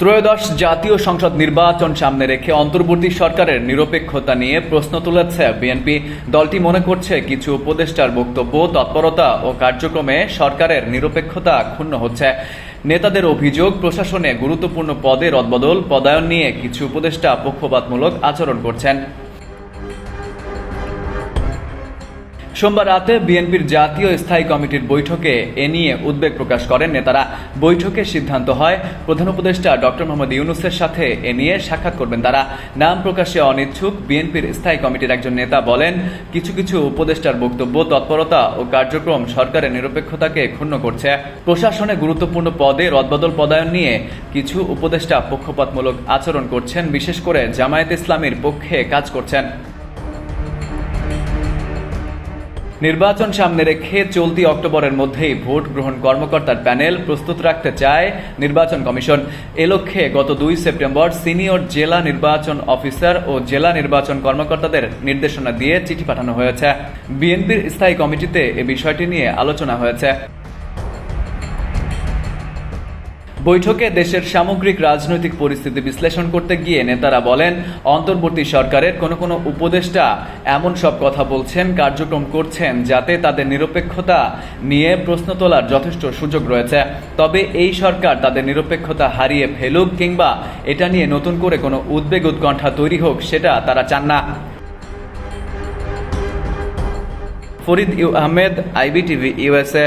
ত্রয়োদশ জাতীয় সংসদ নির্বাচন সামনে রেখে অন্তর্বর্তী সরকারের নিরপেক্ষতা নিয়ে প্রশ্ন তুলেছে বিএনপি। দলটি মনে করছে কিছু উপদেষ্টার বক্তব্য, তৎপরতা ও কার্যক্রমে সরকারের নিরপেক্ষতা ক্ষুণ্ণ হচ্ছে। নেতাদের অভিযোগ, প্রশাসনে গুরুত্বপূর্ণ পদে রদবদল, পদায়ন নিয়ে কিছু উপদেষ্টা পক্ষপাতমূলক আচরণ করছেন। সোমবার রাতে বিএনপির জাতীয় স্থায়ী কমিটির বৈঠকে এ নিয়ে উদ্বেগ প্রকাশ করেন নেতারা। বৈঠকে সিদ্ধান্ত হয়, প্রধান উপদেষ্টা ডক্টর মোহাম্মদ ইউনুসের সাথে এ নিয়ে সাক্ষাৎ করবেন তারা। নাম প্রকাশে অনিচ্ছুক, বিএনপির স্থায়ী কমিটির একজন নেতা বলেন, কিছু কিছু উপদেষ্টার বক্তব্য তৎপরতা ও কার্যক্রম সরকারের নিরপেক্ষতাকে ক্ষুণ্ণ করছে। প্রশাসনে গুরুত্বপূর্ণ পদে রদবদল পদায়ন নিয়ে কিছু উপদেষ্টা পক্ষপাতমূলক আচরণ করছেন, বিশেষ করে জামায়াত ইসলামীর পক্ষে কাজ করছেন। নির্বাচন সামনে রেখে চলতি অক্টোবরের মধ্যেই ভোট গ্রহণ কর্মকর্তার প্যানেল প্রস্তুত রাখতে চায় নির্বাচন কমিশন। এ লক্ষ্যে গত দুই সেপ্টেম্বর সিনিয়র জেলা নির্বাচন অফিসার ও জেলা নির্বাচন কর্মকর্তাদের নির্দেশনা দিয়ে চিঠি পাঠানো হয়েছে। বিএনপির স্থায়ী কমিটিতে এ বিষয়টি নিয়ে আলোচনা হয়েছে। বৈঠকে দেশের সামগ্রিক রাজনৈতিক পরিস্থিতি বিশ্লেষণ করতে গিয়ে নেতারা বলেন, অন্তর্বর্তী সরকারের কোনো কোনো উপদেষ্টা এমন সব কথা বলছেন, কার্যক্রম করছেন, যাতে তাদের নিরপেক্ষতা নিয়ে প্রশ্ন তোলার যথেষ্ট সুযোগ রয়েছে। তবে এই সরকার তাদের নিরপেক্ষতা হারিয়ে ফেলুক কিংবা এটা নিয়ে নতুন করে কোনো উদ্বেগ উৎকণ্ঠা তৈরি হোক, সেটা তারা চান না। Farid U Ahmed, IBTV USA